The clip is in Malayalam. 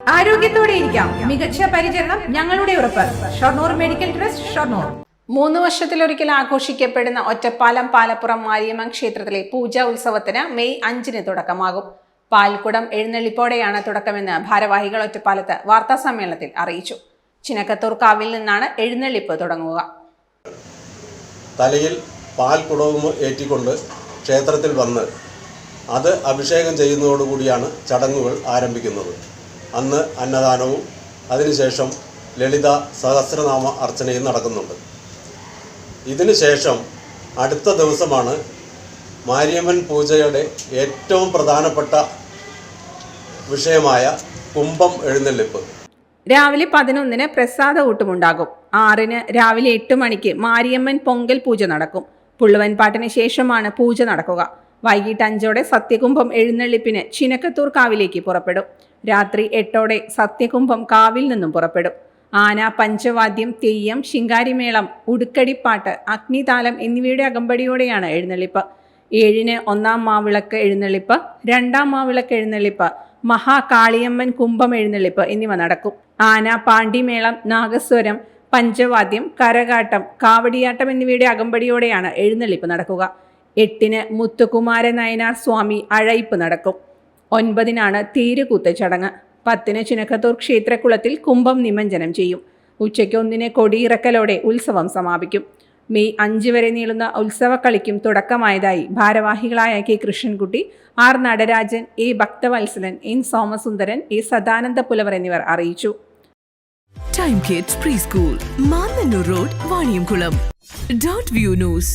ആരോഗ്യത്തോടെ ഇരിക്കാം. മികച്ച പരിചരണം ഞങ്ങളുടെ ഉറപ്പ്. Shoranur medical trust Shoranur. മൂന്ന് വർഷത്തിലൊരിക്കൽ ആഘോഷിക്കപ്പെടുന്ന ഒറ്റപ്പാലം പാലപ്പുറം മാരിയമ്മൻ ക്ഷേത്രത്തിലെ പൂജാ ഉത്സവത്തിന് മെയ് അഞ്ചിന് തുടക്കമാകും. പാൽക്കുടം എഴുന്നള്ളിപ്പോടെയാണ് തുടക്കമെന്ന് ഭാരവാഹികൾ ഒറ്റപ്പാലത്ത് വാർത്താ സമ്മേളനത്തിൽ അറിയിച്ചു. ചിനക്കത്തൂർ കാവിൽ നിന്നാണ് എഴുന്നള്ളിപ്പ് തുടങ്ങുക. തലയിൽ പാൽക്കുടവും കുടവും ഏറ്റിക്കൊണ്ട് ക്ഷേത്രത്തിൽ വന്ന് അത് അഭിഷേകം ചെയ്യുന്നതോടുകൂടിയാണ് ചടങ്ങുകൾ ആരംഭിക്കുന്നത്. അന്ന് അന്നദാനവും. അതിനുശേഷം ലളിത സഹസ്രനാമ അർച്ചനയും നടക്കുന്നുണ്ട്. ഇതിനുശേഷം അടുത്ത ദിവസമാണ് മാരിയമ്മൻ പൂജയുടെ ഏറ്റവും പ്രധാനപ്പെട്ട വിഷയമായ കുംഭം എഴുന്നള്ളിപ്പ്. രാവിലെ പതിനൊന്നിന് പ്രസാദ ഊട്ടുമുണ്ടാകും. ആറിന് രാവിലെ എട്ട് മണിക്ക് മാരിയമ്മൻ പൊങ്കൽ പൂജ നടക്കും. പുള്ളുവൻ പാട്ടിന് ശേഷമാണ് പൂജ നടക്കുക. വൈകിട്ട് അഞ്ചോടെ സത്യകുംഭം എഴുന്നള്ളിപ്പിന് ചിനക്കത്തൂർ കാവിലേക്ക് പുറപ്പെടും. രാത്രി എട്ടോടെ സത്യകുംഭം കാവിൽ നിന്നും പുറപ്പെടും. ആന പഞ്ചവാദ്യം തെയ്യം ശിങ്കാരിമേളം ഉടുക്കടിപ്പാട്ട് അഗ്നിതാലം എന്നിവയുടെ അകമ്പടിയോടെയാണ് എഴുന്നള്ളിപ്പ്. ഏഴിന് ഒന്നാം മാവിളക്ക് എഴുന്നള്ളിപ്പ് രണ്ടാം മാവിളക്ക് എഴുന്നള്ളിപ്പ് മഹാകാളിയമ്മൻ കുംഭം എഴുന്നള്ളിപ്പ് എന്നിവ നടക്കും. ആന പാണ്ടിമേളം നാഗസ്വരം പഞ്ചവാദ്യം കരകാട്ടം കാവടിയാട്ടം എന്നിവയുടെ അകമ്പടിയോടെയാണ് എഴുന്നള്ളിപ്പ് നടക്കുക. എട്ടിന് മുത്തുകുമാര നയനാർ സ്വാമി അഴയിപ്പ് നടക്കും. ഒൻപതിനാണ് തേരുകൂത്ത ചടങ്ങ് പത്തിന് ചിനക്കത്തൂർ ക്ഷേത്രക്കുളത്തിൽ കുംഭം നിമഞ്ജനം ചെയ്യും. ഉച്ചയ്ക്ക് ഒന്നിന് കൊടിയിറക്കലോടെ ഉത്സവം സമാപിക്കും. മെയ് അഞ്ച് വരെ നീളുന്ന ഉത്സവക്കളിക്കും തുടക്കമായതായി ഭാരവാഹികളായ K Krishnankutty R Natarajan A Bhakthavatsalan N Somasundaran A Sadananda Pulavar എന്നിവർ അറിയിച്ചു. Time kids pre school Mannanur road Vaniyamkulam. Dot view news.